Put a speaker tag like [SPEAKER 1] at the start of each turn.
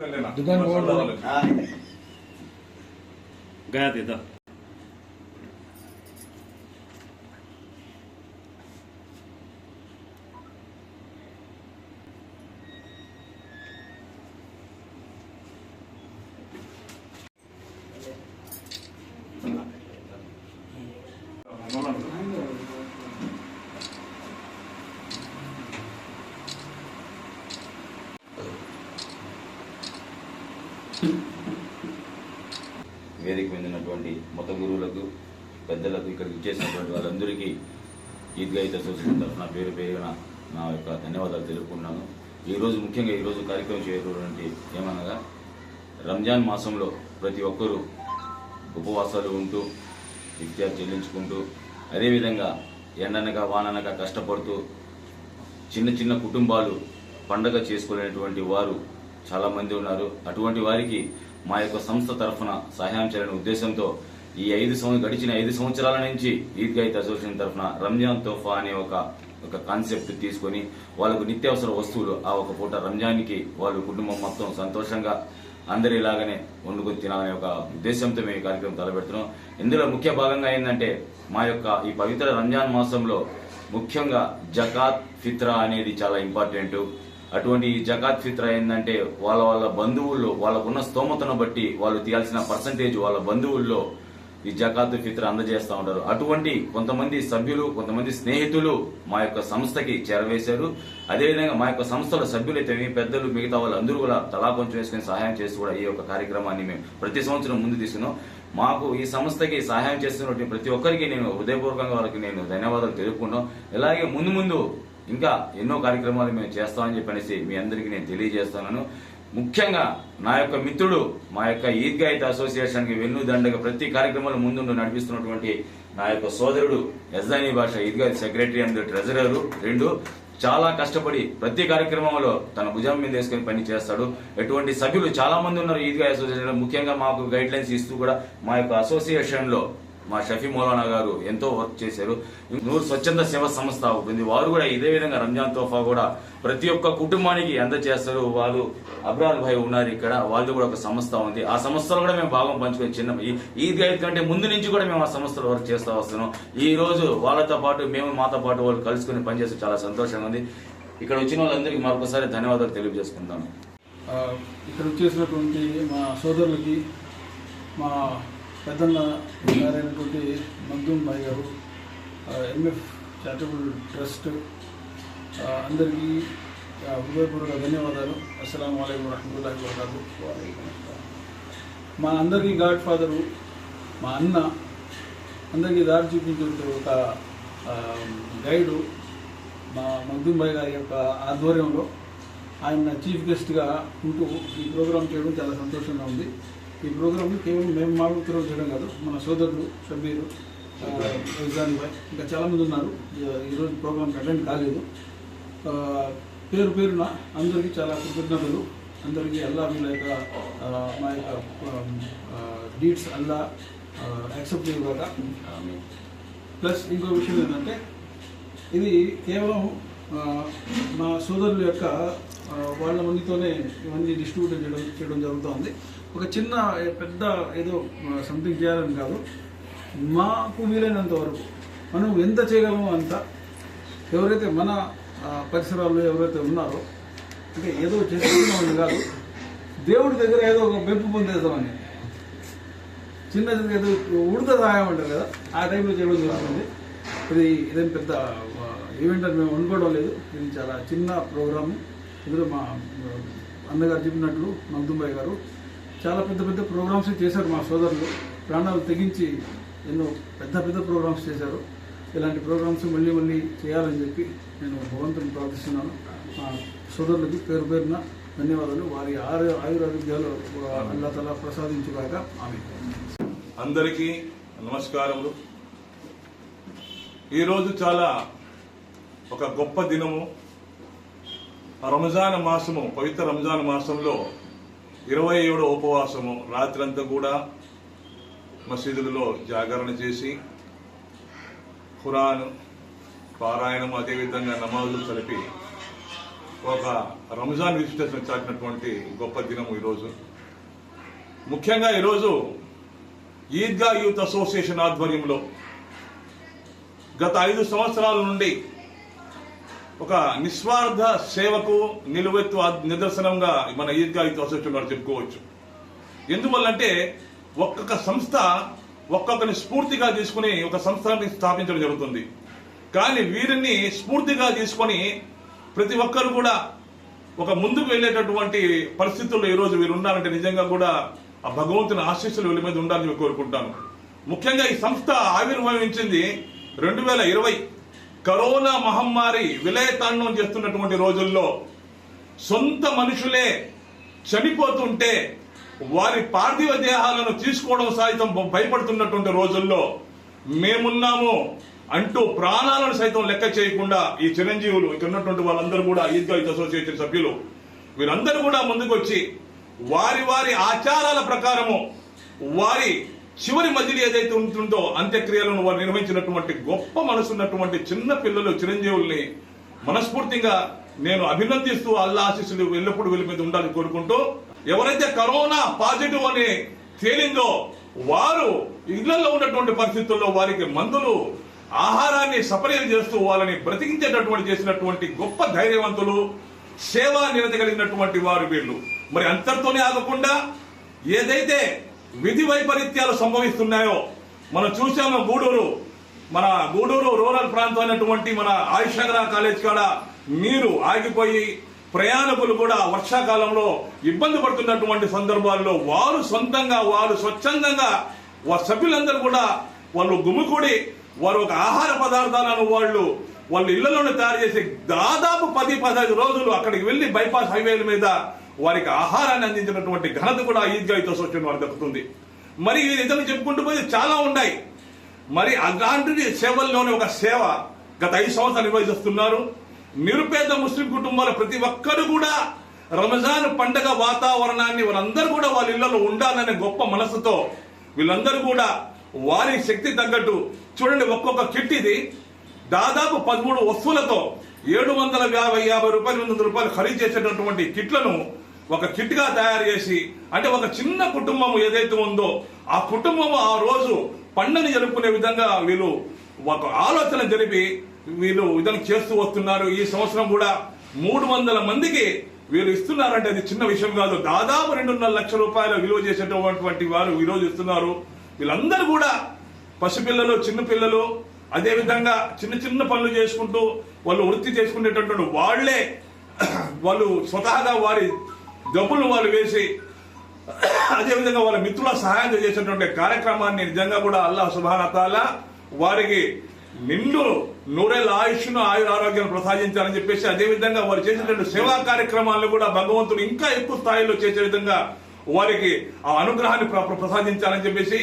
[SPEAKER 1] दुकान
[SPEAKER 2] बोर्ड गया थे था
[SPEAKER 1] No,
[SPEAKER 3] no, no. వేదిక పొందినటువంటి మత గురువులకు పెద్దలకు ఇక్కడికి ఇచ్చేసినటువంటి వాళ్ళందరికీ ఈద్గా అయితే అసోసియేషన్ తరఫున పేరు పేరున నా యొక్క ధన్యవాదాలు తెలుపుకున్నాను ఈరోజు ముఖ్యంగా ఈరోజు కార్యక్రమం చేయటువంటి ఏమనగా రంజాన్ మాసంలో ప్రతి ఒక్కరూ ఉపవాసాలు ఉంటూ విద్యార్థి చెల్లించుకుంటూ అదేవిధంగా ఎండనక వాననగా కష్టపడుతూ చిన్న చిన్న కుటుంబాలు పండగ చేసుకోలేనటువంటి వారు చాలా మంది ఉన్నారు. అటువంటి వారికి మా యొక్క సంస్థ తరఫున సహాయం చేయాలనే ఉద్దేశంతో ఈ ఐదు సంవత్సరం గడిచిన ఐదు సంవత్సరాల నుంచి ఈద్గాయిత్ అసోసియేషన్ తరఫున రంజాన్ తోఫా అనే ఒక ఒక కాన్సెప్ట్ తీసుకొని వాళ్ళకు నిత్యావసర వస్తువులు ఆ ఒక పూట రంజాన్కి వాళ్ళు కుటుంబం మొత్తం సంతోషంగా అందరిలాగానే వండుకొని తినాలనే ఒక ఉద్దేశంతో మేము ఈ కార్యక్రమం తలపెడుతున్నాం. ఇందులో ముఖ్య భాగంగా ఏంటంటే మా యొక్క ఈ పవిత్ర రంజాన్ మాసంలో ముఖ్యంగా జకాత్ ఫిత్రా అనేది చాలా ఇంపార్టెంట్. అటువంటి ఈ జకాత్ ఫిత్ర ఏంటంటే వాళ్ళ వాళ్ళ బంధువుల్లో వాళ్ళకున్న స్తోమతను బట్టి వాళ్ళు తీయాల్సిన పర్సంటేజ్ వాళ్ళ బంధువుల్లో ఈ జకాత్ ఫిత్ర అందజేస్తూ ఉంటారు. అటువంటి కొంతమంది సభ్యులు కొంతమంది స్నేహితులు మా యొక్క సంస్థకి చేరవేశారు. అదేవిధంగా మా యొక్క సంస్థల సభ్యులైతే పెద్దలు మిగతా వాళ్ళందరూ కూడా తలా కొంచెం వేసుకుని సహాయం చేసి కూడా ఈ యొక్క కార్యక్రమాన్ని మేము ప్రతి సంవత్సరం ముందు తీసుకున్నాం. మాకు ఈ సంస్థకి సహాయం చేస్తున్నటువంటి ప్రతి ఒక్కరికి నేను హృదయపూర్వకంగా వాళ్ళకి నేను ధన్యవాదాలు తెలుపుకున్నాం ఇలాగే ముందు ముందు ఇంకా ఎన్నో కార్యక్రమాలు మేము చేస్తామని చెప్పనేసి మీ అందరికీ నేను తెలియజేస్తున్నాను. ముఖ్యంగా నా యొక్క మిత్రుడు మా యొక్క ఈద్గాయిత్ అసోసియేషన్కి వెన్ను దండగా ప్రతి కార్యక్రమంలో ముందుండి నడిపిస్తున్నటువంటి నా యొక్క సోదరుడు యజ్దానీ భాష ఈద్గాయిత్ సెక్రటరీ అండ్ ట్రెజరర్ రెండు. చాలా కష్టపడి ప్రతి కార్యక్రమంలో తన భుజం మీద వేసుకొని పని చేస్తాడు. ఎటువంటి సభ్యులు చాలా మంది ఉన్నారు ఈద్గా అసోసియేషన్ ముఖ్యంగా మాకు గైడ్ లైన్స్ ఇస్తూ కూడా మా యొక్క అసోసియేషన్లో మా షఫీ మౌలానా గారు ఎంతో వర్క్ చేశారు. నూరు స్వచ్ఛంద సేవ సంస్థ ఉంది వారు కూడా ఇదే విధంగా రంజాన్ తోఫా కూడా ప్రతి ఒక్క కుటుంబానికి అందజేస్తారు వాళ్ళు అబ్రాల్ భాయ్ ఉన్నారు ఇక్కడ. వాళ్ళు కూడా ఒక సంస్థ ఉంది. ఆ సంస్థలో కూడా మేము భాగం పంచుకొని చిన్న ఈ- ఈ గైడ్ కంటే ముందు నుంచి కూడా మేము ఆ సంస్థలో వర్క్ చేస్తూ వస్తున్నాం. ఈ రోజు వాళ్ళతో పాటు మేము మాతో పాటు వాళ్ళు కలుసుకుని పనిచేస్తే చాలా సంతోషంగా ఉంది. ఇక్కడ వచ్చిన వాళ్ళందరికీ మరొకసారి ధన్యవాదాలు తెలియజేసుకుంటాను
[SPEAKER 2] ఇక్కడ వచ్చేసినటువంటి మా సోదరులకి మా పెద్దన్న గారైనటువంటి మగ్దూమ్ భాయ్ గారు ఎంఎఫ్ చారిటబుల్ ట్రస్ట్ అందరికీ హృదయపూర్వక ధన్యవాదాలు. అస్సలం అయికం వరహమూల వబర్కాతు. మా అందరికీ గాడ్ ఫాదరు మా అన్న అందరికీ దారి చూపించే ఒక గైడు మా మగ్దూమ్ భాయ్ గారి యొక్క ఆధ్వర్యంలో. ఆయన చీఫ్ గెస్ట్గా ఉంటూ ఈ ప్రోగ్రాం చేయడం చాలా సంతోషంగా ఉంది. ఈ ప్రోగ్రామ్ కేవలం మేము మా ఉత్తర్వులు చేయడం కాదు. మన సోదరుడు షబీరు ఆ, రిజాన్ భాయ్ ఇంకా చాలామంది ఉన్నారు. ఈ- ఈరోజు ప్రోగ్రామ్కి అటెండ్ కాలేదు. పేరు పేరున అందరికీ చాలా కృతజ్ఞతలు. అందరికీ అల్లా వీళ్ళ యొక్క మా యొక్క డీట్స్ అల్లా యాక్సెప్ట్ చేయగాక ప్లస్ ఇంకో విషయం ఏంటంటే ఇది కేవలం మా సోదరుల యొక్క వాళ్ళ మందితోనే ఇవన్నీ డిస్ట్రిబ్యూట్ చేయడం చేయడం జరుగుతుంది. ఒక చిన్న పెద్ద ఏదో సంథింగ్ చేయాలని కాదు. మాకు వీలైనంత వరకు మనం ఎంత చేయగలమో అంత ఎవరైతే మన పరిసరాల్లో ఎవరైతే ఉన్నారో అంటే ఏదో చేసుకుంటున్నామని కాదు దేవుడి దగ్గర ఏదో ఒక మెప్పు పొందేద్దామని. చిన్న చిన్న ఏదో ఉడత రాయమంటారు కదా ఆ టైంలో చేయడం జరుగుతుంది. ఇది ఇదేం పెద్ద ఈవెంట్ అని మేము అనుకోవడం లేదు. ఇది చాలా చిన్న ప్రోగ్రాము ఇందులో మా అన్నగారు చెప్పినట్లు మగ్దుంబాయి గారు చాలా పెద్ద పెద్ద ప్రోగ్రామ్స్ చేశారు మా సోదరులు. ప్రాణాలు తెగించి ఎన్నో పెద్ద పెద్ద ప్రోగ్రామ్స్ చేశారు. ఇలాంటి ప్రోగ్రామ్స్ మళ్ళీ మళ్ళీ చేయాలని చెప్పి నేను భగవంతుని ప్రార్థిస్తున్నాను. మా సోదరులకి పేరు పేరున ధన్యవాదాలు. వారి ఆరు ఆయురారోగ్యాలు అల్లా తలా ప్రసాదించుగాక. ఆమె
[SPEAKER 4] అందరికీ నమస్కారములు. ఈరోజు చాలా ఒక గొప్ప దినము. రంజాన్ మాసము పవిత్ర రంజాన్ మాసంలో ఇరవై ఏడు ఉపవాసము రాత్రంతా కూడా మసీదులలో జాగరణ చేసి ఖురాన్ పారాయణం అదేవిధంగా నమాజులు కలిపి ఒక రంజాన్ విశిష్టతను చాటినటువంటి గొప్ప దినము ఈరోజు. ముఖ్యంగా ఈరోజు ఈద్గా యూత్ అసోసియేషన్ ఆధ్వర్యంలో గత ఐదు సంవత్సరాల నుండి ఒక నిస్వార్థ సేవకు నిలువెత్తు నిదర్శనంగా మన ఈద్గా ఈ అసోసియేషన్ చెప్పుకోవచ్చు. ఎందువల్లంటే ఒక్కొక్క సంస్థ ఒక్కొక్కరిని స్ఫూర్తిగా తీసుకుని ఒక సంస్థని స్థాపించడం జరుగుతుంది. కానీ వీరిని స్ఫూర్తిగా తీసుకొని ప్రతి ఒక్కరు కూడా ఒక ముందుకు వెళ్ళేటటువంటి పరిస్థితుల్లో ఈరోజు వీరు ఉన్నారంటే నిజంగా కూడా ఆ భగవంతుని ఆశీస్సులు వీళ్ళ మీద ఉండాలని కోరుకుంటాను. ముఖ్యంగా ఈ సంస్థ ఆవిర్భవించింది రెండు వేల ఇరవై కరోనా మహమ్మారి విలయతాండం చేస్తున్నటువంటి రోజుల్లో సొంత మనుషులే చనిపోతుంటే వారి పార్థివ దేహాలను తీసుకోవడం సైతం భయపడుతున్నటువంటి రోజుల్లో మేమున్నాము అంటూ ప్రాణాలను సైతం లెక్క చేయకుండా ఈ చిరంజీవులు ఇక్కడ ఉన్నటువంటి వాళ్ళందరూ కూడా ఈద్గా యూత్ అసోసియేషన్ సభ్యులు వీరందరూ కూడా ముందుకొచ్చి వారి వారి ఆచారాల ప్రకారము వారి చివరి మజిలీ ఏదైతే ఉంటుందో అంత్యక్రియలను వారు నిర్వహించినటువంటి గొప్ప మనసున్నటువంటి చిన్న పిల్లలు చిరంజీవుల్ని మనస్ఫూర్తిగా నేను అభినందిస్తూ అల్లా ఆశీస్సులు ఎల్లప్పుడూ వీళ్ళ మీద ఉండాలని కోరుకుంటూ ఎవరైతే కరోనా పాజిటివ్ అని తేలిందో వారు ఇళ్ళలో ఉన్నటువంటి పరిస్థితుల్లో వారికి మందులు ఆహారాన్ని సపరీలు చేస్తూ వాళ్ళని బ్రతికించేటటువంటి చేసినటువంటి గొప్ప ధైర్యవంతులు సేవా నిరత కలిగినటువంటి వారు వీళ్ళు. మరి అంతటితోనే ఆగకుండా ఏదైతే విధి వైపరీత్యాలు సంభవిస్తున్నాయో. మనం చూసాము గూడూరు. మన గూడూరు రూరల్ ప్రాంతం అయినటువంటి మన ఆయుష్ కాలేజ్ కాడ నీరు ఆగిపోయి ప్రయాణికులు కూడా వర్షాకాలంలో ఇబ్బంది పడుతున్నటువంటి సందర్భాల్లో వారు సొంతంగా వారు స్వచ్ఛందంగా వారి సభ్యులందరూ కూడా వాళ్ళు గుమికూడి వారు ఒక ఆహార పదార్థాలను వాళ్ళు వాళ్ళ ఇళ్ళలోనే తయారు చేసి దాదాపు పది పదహైదు రోజులు అక్కడికి వెళ్ళి బైపాస్ హైవేల మీద వారికి ఆహారాన్ని అందించినటువంటి ఘనత కూడా ఈద్గా యూత్ అసోసియేషన్ వారికి దక్కుతుంది. మరి ఈ నిజం చెప్పుకుంటూ పోతే చాలా ఉన్నాయి. మరి అలాంటిది సేవల్లోనే ఒక సేవ గత ఐదు సంవత్సరాలు నిర్వహిస్తున్నారు. నిరుపేద ముస్లిం కుటుంబాల ప్రతి ఒక్కరు కూడా రంజాన్ పండగ వాతావరణాన్ని వారందరూ కూడా వాళ్ళ ఇళ్ళలో ఉండాలనే గొప్ప మనసుతో వీళ్ళందరూ కూడా వారి శక్తి తగ్గట్టు చూడండి ఒక్కొక్క కిట్ ఇది. దాదాపు పదమూడు వస్తువులతో ఏడు వందల యాభై యాభై రూపాయలు ఎనిమిది వందల రూపాయలు ఖరీదు చేసేటటువంటి కిట్లను ఒక కిట్గా తయారు చేసి అంటే ఒక చిన్న కుటుంబం ఏదైతే ఉందో ఆ కుటుంబం ఆ రోజు పండని జరుపుకునే విధంగా వీళ్ళు ఒక ఆలోచన జరిపి వీళ్ళు విధంగా చేస్తూ వస్తున్నారు. ఈ సంవత్సరం కూడా మూడు వందల మందికి వీళ్ళు ఇస్తున్నారంటే అది చిన్న విషయం కాదు. దాదాపు రెండున్నర లక్షల రూపాయల విలువ చేసేటటువంటి వారు ఈరోజు ఇస్తున్నారు. వీళ్ళందరూ కూడా పసిపిల్లలు చిన్న పిల్లలు అదే విధంగా చిన్న చిన్న పనులు చేసుకుంటూ వాళ్ళు వృత్తి చేసుకునేటటువంటి వాళ్ళే వాళ్ళు స్వతహాగా వారి డబ్బులు వాళ్ళు వేసి అదేవిధంగా వాళ్ళ మిత్రుల సహాయం చేసేటువంటి కార్యక్రమాన్ని నిజంగా కూడా అల్లాహ్ సుభానతాల వారికి నిండు నూరేళ్ళ ఆయుష్ను ఆయుర ఆరోగ్యం ప్రసాదించాలని చెప్పేసి అదేవిధంగా వారు చేసినటువంటి సేవా కార్యక్రమాలను కూడా భగవంతుడు ఇంకా ఎక్కువ స్థాయిలో చేసే విధంగా వారికి ఆ అనుగ్రహాన్ని ప్రసాదించాలని చెప్పేసి